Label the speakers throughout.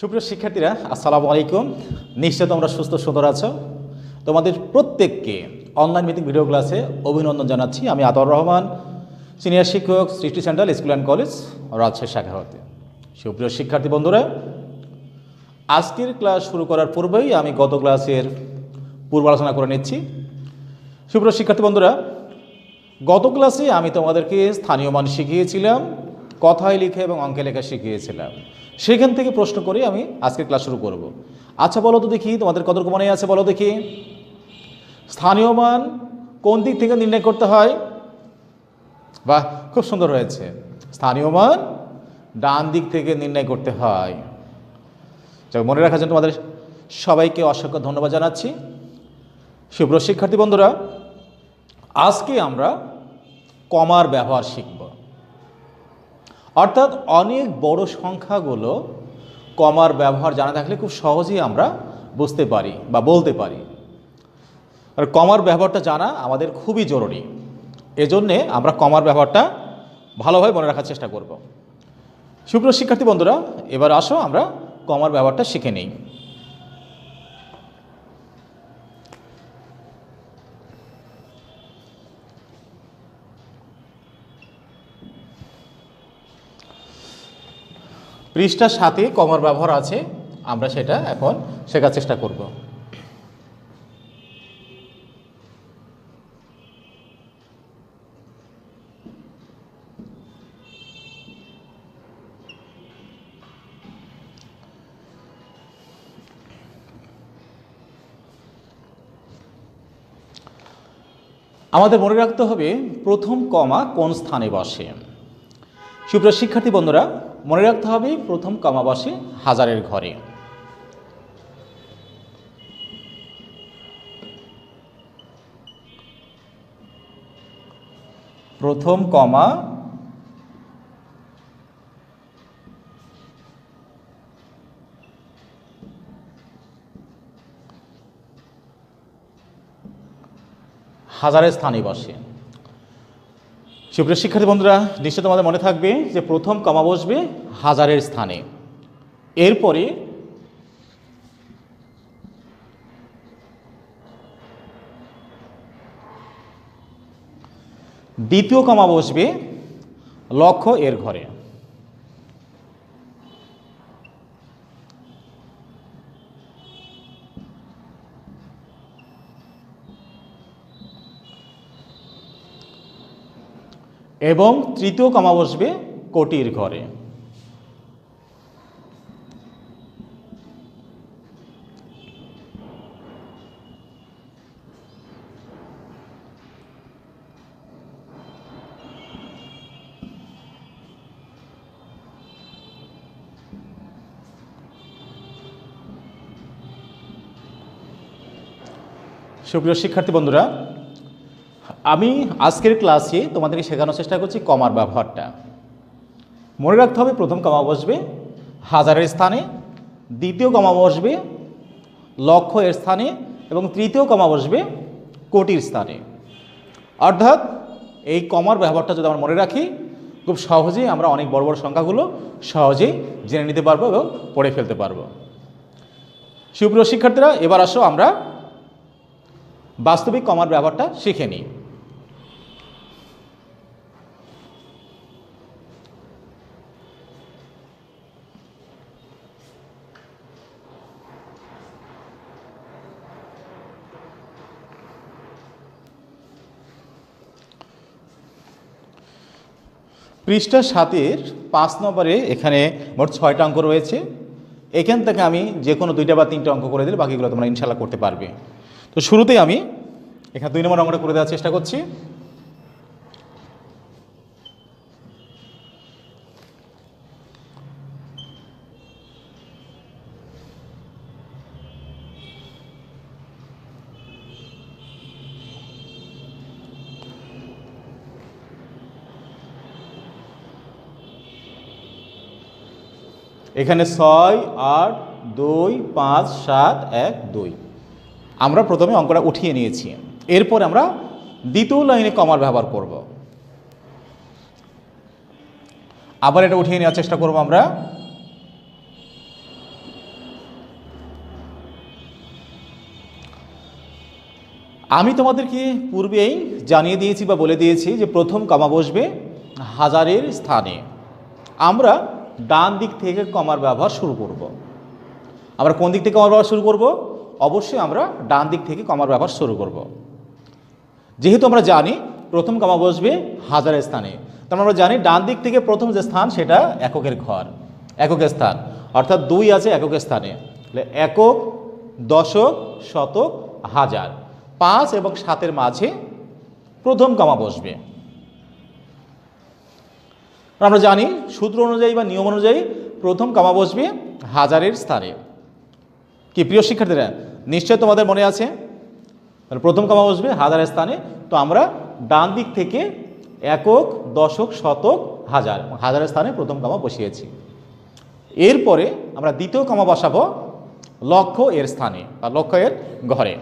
Speaker 1: সুপ্রিয় শিক্ষার্থীরা, আসসালামু আলাইকুম। নিশ্চয় তোমরা সুস্থ সুন্দর আছো। তোমাদের প্রত্যেককে অনলাইন ভিত্তিক ভিডিও ক্লাসে অভিনন্দন জানাচ্ছি। আমি আতর রহমান সিনিয়র শিক্ষক, Srishti central school and college Rajshahi শাখা হতে। সুপ্রিয় শিক্ষার্থী বন্ধুরা, আজকের ক্লাস শুরু করার পূর্বেই আমি গত ক্লাসের পূর্ব আলোচনা করে নিচ্ছি। সুপ্রিয় শিক্ষার্থী বন্ধুরা, গত ক্লাসে আমি তোমাদেরকে স্থানীয় মান শিখিয়েছিলাম, কথায় লিখে এবং অঙ্কে লেখা শিখিয়েছিলাম। সেখান থেকে প্রশ্ন করে, আমি আজকের ক্লাস শুরু করব। আচ্ছা বলো তো দেখি, তোমাদের কত মনে আছে বলো দেখি। স্থানীয় মান কোন দিক থেকে নির্ণয় করতে হয়? বাহ, খুব সুন্দর হয়েছে। স্থানীয় মান ডান দিক থেকে নির্ণয় করতে হয়। মনে রাখার জন্য তোমাদের সবাইকে অসংখ্য ধন্যবাদ জানাচ্ছি। শুভ্র শিক্ষার্থী বন্ধুরা, আজকে আমরা কমার ব্যবহার শিখব। অর্থাৎ অনেক বড় সংখ্যাগুলো কমার ব্যবহার জানা থাকলে খুব সহজেই আমরা বুঝতে পারি বা বলতে পারি। আর কমার ব্যবহারটা জানা আমাদের খুবই জরুরি। এজন্যে আমরা কমার ব্যবহারটা ভালোভাবে মনে রাখার চেষ্টা করব। সুপ্রিয় শিক্ষার্থী বন্ধুরা, এবার আসো আমরা কমার ব্যবহারটা শিখে নিই। পৃষ্ঠার সাথে কমার ব্যবহার আছে, আমরা সেটা এখন শেখার চেষ্টা করব। আমাদের মনে রাখতে হবে প্রথম কমা কোন স্থানে বসে। সুপ্রিয় শিক্ষার্থী বন্ধুরা মনে রাখতে হবে প্রথম কমা বসে হাজারের ঘরে। প্রথম কমা হাজারের স্থানে বসে। সুপ্রিয় শিক্ষার্থী বন্ধুরা নিশ্চয় তোমাদের মনে থাকবে যে প্রথম কমা বসবে হাজারের স্থানে। এরপরে দ্বিতীয় কমা বসবে লক্ষ্য এর ঘরে। এবং তৃতীয় কমা বসবে কোটির ঘরে। সুপ্রিয় শিক্ষার্থী বন্ধুরা আমি আজকের ক্লাসে তোমাদেরকে শেখানোর চেষ্টা করছি কমার ব্যবহারটা। মনে রাখতে হবে, প্রথম কমা বসবে, হাজারের স্থানে, দ্বিতীয় কমা বসবে লক্ষ এর স্থানে, এবং তৃতীয় কমা বসবে, কোটির স্থানে। অর্থাৎ এই কমার ব্যবহারটা যদি আমরা মনে রাখি, খুব সহজেই আমরা অনেক বড় বড় সংখ্যাগুলো সহজেই জেনে নিতে পারব এবং পড়ে ফেলতে পারব। সুপ্রিয় শিক্ষার্থীরা, এবার আসো আমরা বাস্তবিক কমার ব্যবহারটা শিখে নিই। পৃষ্ঠা সাতের পাঁচ নম্বরে এখানে মোট ছয়টা অঙ্ক রয়েছে। এখান থেকে আমি যে কোনো দুইটা বা তিনটা অঙ্ক করে দিলে বাকিগুলো তোমরা ইনশাল্লাহ করতে পারবে। তো শুরুতেই আমি এখানে দুই নম্বর অঙ্কটা করে দেওয়ার চেষ্টা করছি। এখানে ছয়, আট, দুই, পাঁচ, সাত, এক, দুই। আমরা প্রথমে অঙ্কটা উঠিয়ে নিয়েছি। এরপর আমরা দ্বিতীয় লাইনে কমার ব্যবহার করব। আবার এটা উঠিয়ে নেওয়ার চেষ্টা করব আমরা। আমি তোমাদেরকে পূর্বেই জানিয়ে দিয়েছি বা বলে দিয়েছি যে প্রথম কামা বসবে হাজারের স্থানে। আমরা ডান দিক থেকে কমার ব্যবহার শুরু করব। আমরা কোন দিক থেকে কমার ব্যবহার শুরু করব? অবশ্যই আমরা ডান দিক থেকে কমার ব্যবহার শুরু করব। যেহেতু আমরা জানি প্রথম কমা বসবে হাজারের স্থানে, তার আমরা জানি ডান দিক থেকে প্রথম যে স্থান সেটা এককের ঘর, এককের স্থান। অর্থাৎ দুই আছে এককের স্থানে। একক, দশক, শতক, হাজার। পাঁচ এবং সাতের মাঝে প্রথম কমা বসবে। আমরা জানি সূত্র অনুযায়ী বা নিয়ম অনুযায়ী প্রথম কমা বসবে হাজারের স্থানে। কি প্রিয় শিক্ষার্থীরা, নিশ্চয় তোমাদের মনে আছে? প্রথম কমা বসবে হাজারের স্থানে। তো আমরা ডান দিক থেকে একক, দশক, শতক, হাজার হাজারের স্থানে প্রথম কামা বসিয়েছি। এরপরে আমরা দ্বিতীয় কামা বসাবো লক্ষ এর স্থানে বা লক্ষ এর ঘরে।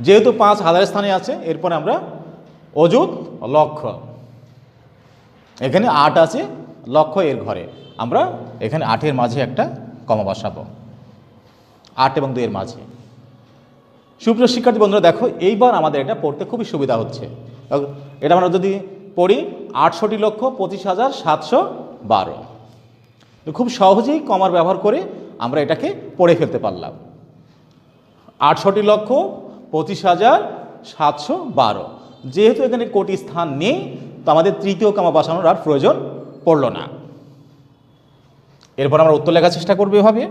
Speaker 1: যেহেতু পাঁচ হাজারের স্থানে আছে, এরপরে আমরা অযুত লক্ষ এখানে আট আছে লক্ষ এর ঘরে। আমরা এখানে আটের মাঝে একটা কমা বসাবো। আট এবং দুইয়ের মাঝে। সুপ্রিয় শিক্ষার্থী বন্ধুরা, দেখো, এইবার আমাদের এটা পড়তে খুবই সুবিধা হচ্ছে। এটা আমরা যদি পড়ি, আটষট্টি লক্ষ পঁচিশ হাজার সাতশো বারো। খুব সহজেই কমার ব্যবহার করে আমরা এটাকে পড়ে ফেলতে পারলাম। আটষট্টি লক্ষ পঁচিশ হাজার সাতশো বারো। যেহেতু এখানে কোটি স্থান নেই তো আমাদের তৃতীয় কামা বসানোর আর প্রয়োজন পড়ল না। এরপর আমরা উত্তর লেখার চেষ্টা করব এভাবে।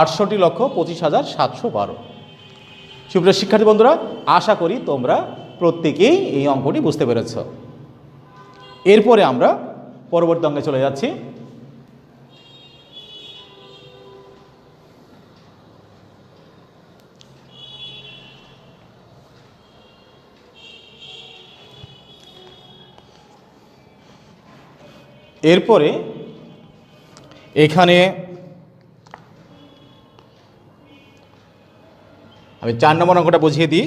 Speaker 1: আটষট্টি লক্ষ পঁচিশ হাজার সাতশো বারো। সুপ্রিয় শিক্ষার্থী বন্ধুরা, আশা করি তোমরা প্রত্যেকেই এই অঙ্কটি বুঝতে পেরেছ। এরপরে আমরা পরবর্তী অঙ্গে চলে যাচ্ছি। এরপরে এখানে আমি চার নম্বর অঙ্কটা বুঝিয়ে দিই।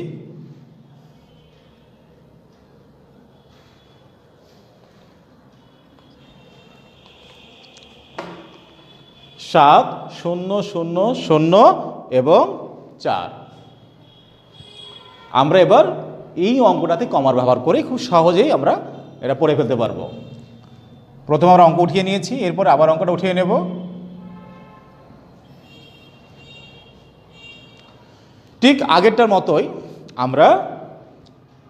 Speaker 1: সাত, শূন্য শূন্য শূন্য এবং চার। আমরা এবার এই অঙ্কটাতে কমার ব্যবহার করে খুব সহজেই আমরা এটা পড়ে ফেলতে পারব। প্রথমে আমরা অঙ্ক উঠিয়ে নিয়েছি, এরপর আবার অঙ্কটা উঠিয়ে নেব। ঠিক আগেরটার মতোই আমরা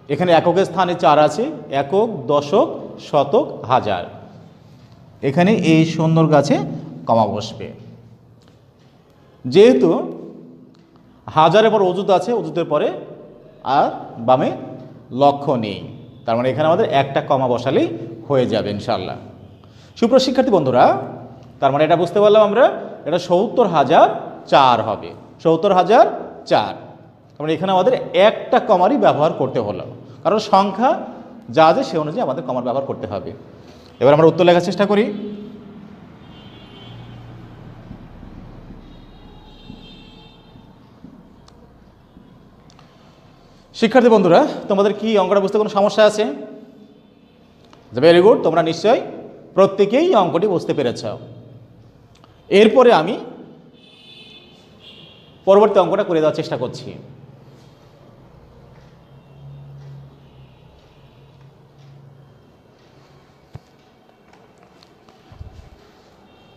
Speaker 1: এখানে এককের স্থানে চার আছে, একক, দশক, শতক, হাজার। এখানে এই সুন্দর গাছে কমা বসবে। যেহেতু হাজারের পর অজুত আছে অজুতের পরে আর বামে লক্ষ্য নেই। তার মানে এখানে আমাদের একটা কমা বসালেই হয়ে যাবে ইনশাল্লাহ সুপ্রশিক্ষার্থী বন্ধুরা, তার মানে এটা বুঝতে পারলাম আমরা, এটা সত্তর হাজার চার হবে। সত্তর হাজার চার। তার মানে এখানে আমাদের একটা কমারই ব্যবহার করতে হলো। কারণ সংখ্যা যা আছে সে অনুযায়ী আমাদের কমার ব্যবহার করতে হবে। এবার আমরা উত্তর লেখার চেষ্টা করি। শিক্ষার্থী বন্ধুরা, তোমাদের কি অঙ্কটা বুঝতে কোনো সমস্যা আছে? ভেরি গুড তোমরা নিশ্চয়ই প্রত্যেকেই অঙ্কটি বুঝতে পেরেছ। এরপরে আমি পরবর্তী অঙ্কটা করে দেওয়ার চেষ্টা করছি।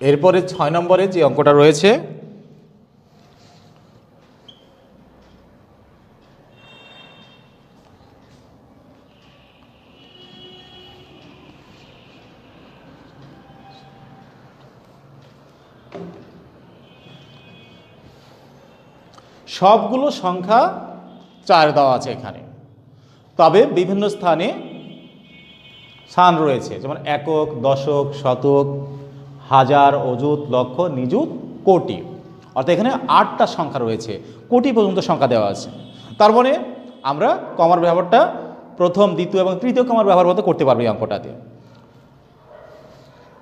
Speaker 1: এরপরে ছয় নম্বরে যে অঙ্কটা রয়েছে সবগুলো সংখ্যা চার দেওয়া আছে এখানে। তবে বিভিন্ন স্থানে স্থান রয়েছে, যেমন একক, দশক, শতক, হাজার, অযুত, লক্ষ, নিযুত, কোটি। অর্থাৎ এখানে আটটা সংখ্যা রয়েছে, কোটি পর্যন্ত সংখ্যা দেওয়া আছে। তার মানে আমরা কমার ব্যবহারটা প্রথম, দ্বিতীয় এবং তৃতীয় কমার ব্যবহার মতো করতে পারব এই অঙ্কটাতে।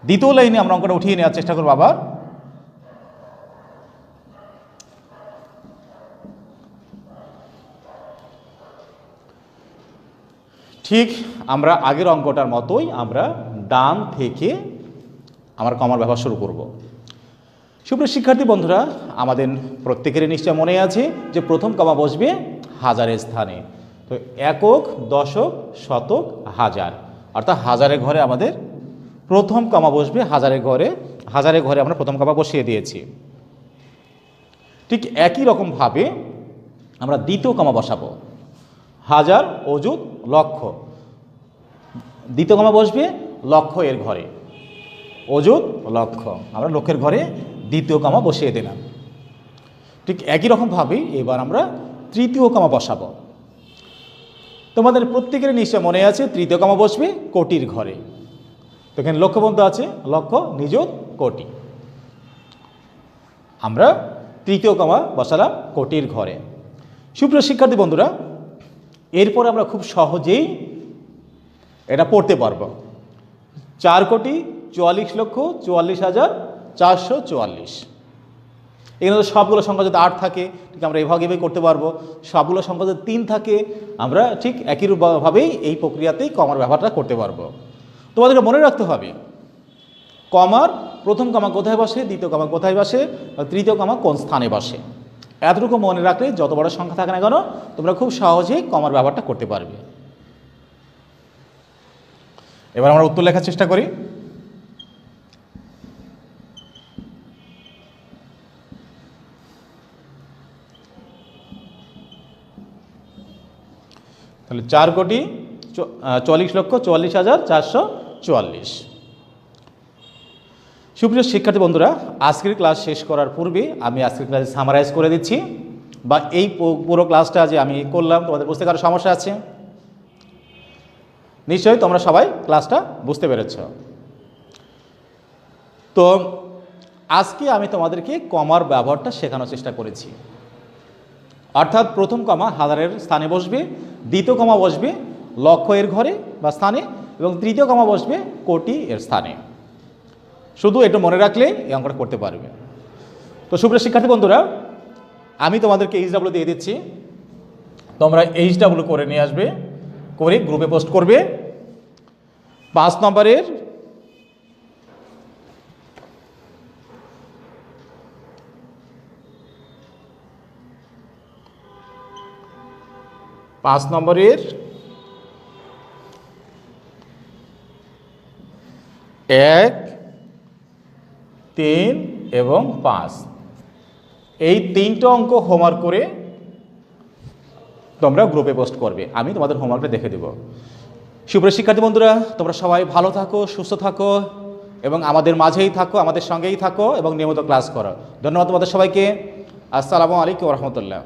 Speaker 1: দ্বিতীয় লাইনে আমরা অঙ্কটা উঠিয়ে নেওয়ার চেষ্টা করব আবার। ঠিক আমরা আগের অঙ্কটার মতোই আমরা ডান থেকে আমার কমার ব্যবহার শুরু করব। সুপ্রিয় শিক্ষার্থী বন্ধুরা, আমাদের প্রত্যেকেরই নিশ্চয় মনে আছে যে প্রথম কমা বসবে হাজারের স্থানে। তো একক, দশক, শতক, হাজার। অর্থাৎ হাজারের ঘরে আমাদের প্রথম কমা বসবে হাজারের ঘরে হাজারের ঘরে আমরা প্রথম কমা বসিয়ে দিয়েছি। ঠিক একই রকমভাবে আমরা দ্বিতীয় কমা বসাবো। হাজার, অযুত লক্ষ দ্বিতীয় কমা বসবে লক্ষ এর ঘরে। অযুত লক্ষ আমরা লক্ষের ঘরে দ্বিতীয় কমা বসিয়ে দিলাম। ঠিক একই রকমভাবেই এবার আমরা তৃতীয় কমা বসাবো। তোমাদের প্রত্যেকের নিশ্চয় মনে আছে, তৃতীয় কমা বসবে কোটির ঘরে। তো এখানে লক্ষ্যবন্ধ আছে, লক্ষ্য, নিযুত, কোটি। আমরা তৃতীয় কমা বসালাম কোটির ঘরে। সুপ্রিয় শিক্ষার্থী বন্ধুরা এরপর আমরা খুব সহজেই এটা পড়তে পারব। চার কোটি চুয়াল্লিশ লক্ষ চুয়াল্লিশ হাজার চারশো চুয়াল্লিশ। এখানে সবগুলো সংখ্যা যদি আট থাকে, ঠিক আমরা এভাবে এভাবে করতে পারব। সবগুলো সংখ্যা যদি তিন থাকে, আমরা ঠিক একই রূপভাবেই এই প্রক্রিয়াতেই কমার ব্যবহারটা করতে পারব। তোমাদেরকে মনে রাখতে হবে, কমার প্রথম কমা কোথায় বসে, দ্বিতীয় কমা কোথায় বসে তৃতীয় কমা কোন স্থানে বসে। এতটুকু মনে রাখলে যত বড় সংখ্যা থাকে না কেন, তোমরা খুব সহজেই কমার ব্যবহারটা করতে পারবে। এবার আমরা উত্তর লেখার চেষ্টা করি। তাহলে চার কোটি চল্লিশ লক্ষ চুয়াল্লিশ হাজার চারশো চুয়াল্লিশ। সুপ্রিয় শিক্ষার্থী বন্ধুরা, আজকের ক্লাস শেষ করার পূর্বে আমি আজকের ক্লাসে সামারাইজ করে দিচ্ছি। বা এই পুরো ক্লাসটা যে আমি করলাম, তোমাদের বুঝতে কারও সমস্যা আছে? নিশ্চয়ই তোমরা সবাই ক্লাসটা বুঝতে পেরেছ। তো আজকে আমি তোমাদেরকে কমার ব্যবহারটা শেখানোর চেষ্টা করেছি। অর্থাৎ প্রথম কমা হাজারের স্থানে বসবে, দ্বিতীয় কমা বসবে লক্ষ এর ঘরে বা স্থানে, এবং তৃতীয় কমা বসবে কোটি এর স্থানে। শুধু একটু মনে রাখলে এই অঙ্কটা করতে পারবে। তো সুপ্রিয় শিক্ষার্থী বন্ধুরা, আমি তোমাদেরকে এইচ ডাব্লিউ দিয়ে দিচ্ছি। তোমরা এইচ ডাব্লিউ করে নিয়ে আসবে, করে গ্রুপে পোস্ট করবে। পাঁচ নম্বরের পাঁচ নম্বরের এক তিন এবং পাঁচ। এই তিনটা অঙ্ক হোমওয়ার্ক করে তোমরা গ্রুপে পোস্ট করবে। আমি তোমাদের হোমওয়ার্কটা দেখে দেব। সুপ্রিয় শিক্ষার্থী বন্ধুরা, তোমরা সবাই ভালো থাকো, সুস্থ থাকো এবং আমাদের মাঝেই থাকো, আমাদের সঙ্গেই থাকো এবং নিয়মিত ক্লাস করো। ধন্যবাদ তোমাদের সবাইকে। আসসালামু আলাইকুম রহমতুল্লাহ।